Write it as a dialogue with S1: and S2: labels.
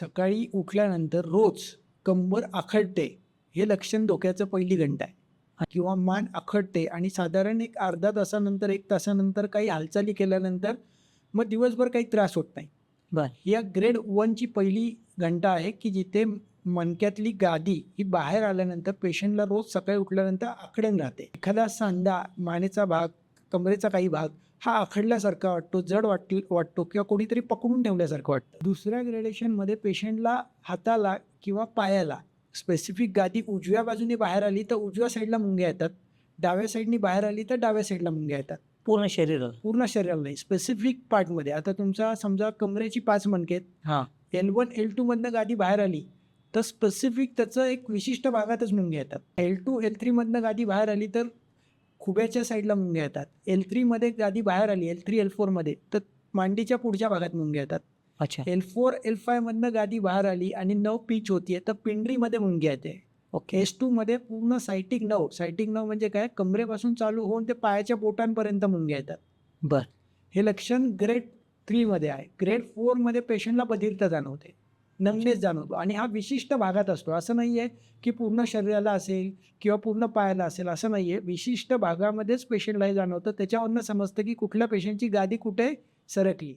S1: सकाळी उठल्यानंतर रोज कंबर आखडते हे लक्षण धोक्याचं पहिली घंटा आहे. किंवा मान आखडते आणि साधारण एक अर्धा तासानंतर एक तासानंतर काही हालचाली केल्यानंतर मग दिवसभर काही त्रास होत नाही.
S2: बर.
S1: या ग्रेड वनची पहिली घंटा आहे की जिथे मणक्यातली गादी ही बाहेर आल्यानंतर पेशंटला रोज सकाळी उठल्यानंतर आखडण राहते. एखादा सांधा मानेचा भाग कमरेचा काही भाग हा आखडल्यासारखा वाटतो जड वाटतील वाटतो किंवा कोणीतरी पकडून ठेवल्यासारखं वाटतं. दुसऱ्या ग्रेडेशनमध्ये पेशंटला हाताला किंवा पायाला स्पेसिफिक गादी उजव्या बाजूने बाहेर आली तर उजव्या साईडला मुंग्या येतात डाव्या साईडनी बाहेर आली तर डाव्या साईडला मुंग्या येतात.
S2: पूर्ण शरीर.
S1: पूर्ण शरीराला नाही स्पेसिफिक पार्टमध्ये आता तुमचा समजा कमरेची पाच मणके
S2: हा.
S1: एल वन एल टू मधनं गादी बाहेर आली तर स्पेसिफिक त्याचं एक विशिष्ट भागातच मुंग्या येतात. एल टू एल थ्री मधनं गादी बाहेर आली तर खुब्याच्या साईडला मुंग्या येतात. एल थ्रीमध्ये गादी बाहेर आली एल थ्री एल फोरमध्ये तर मांडीच्या पुढच्या भागात मुंग्या येतात.
S2: अच्छा.
S1: एल फोर एल फाय मधनं गादी बाहेर आली आणि नव पीच होतीये तर पिंडरीमध्ये मुंग्या येते.
S2: ओके.
S1: एस टू मध्ये पूर्ण सायटिक नव सायटिक नव म्हणजे काय? कमरेपासून चालू होऊन ते पायाच्या बोटांपर्यंत मुंग्या येतात.
S2: बर.
S1: हे लक्षण ग्रेड थ्रीमध्ये आहे. ग्रेड फोरमध्ये पेशंटला बधिरता जाणवते. नमनेस जाणवतो. आणि हा विशिष्ट भागात असतो. असं नाही आहे की पूर्ण शरीराला असेल किंवा पूर्ण पायाला असेल असं नाही आहे विशिष्ट भागामध्येच पेशंटला हे जाणवतं. त्याच्यावरनं समजतं की कुठल्या पेशंटची गादी कुठे सरकली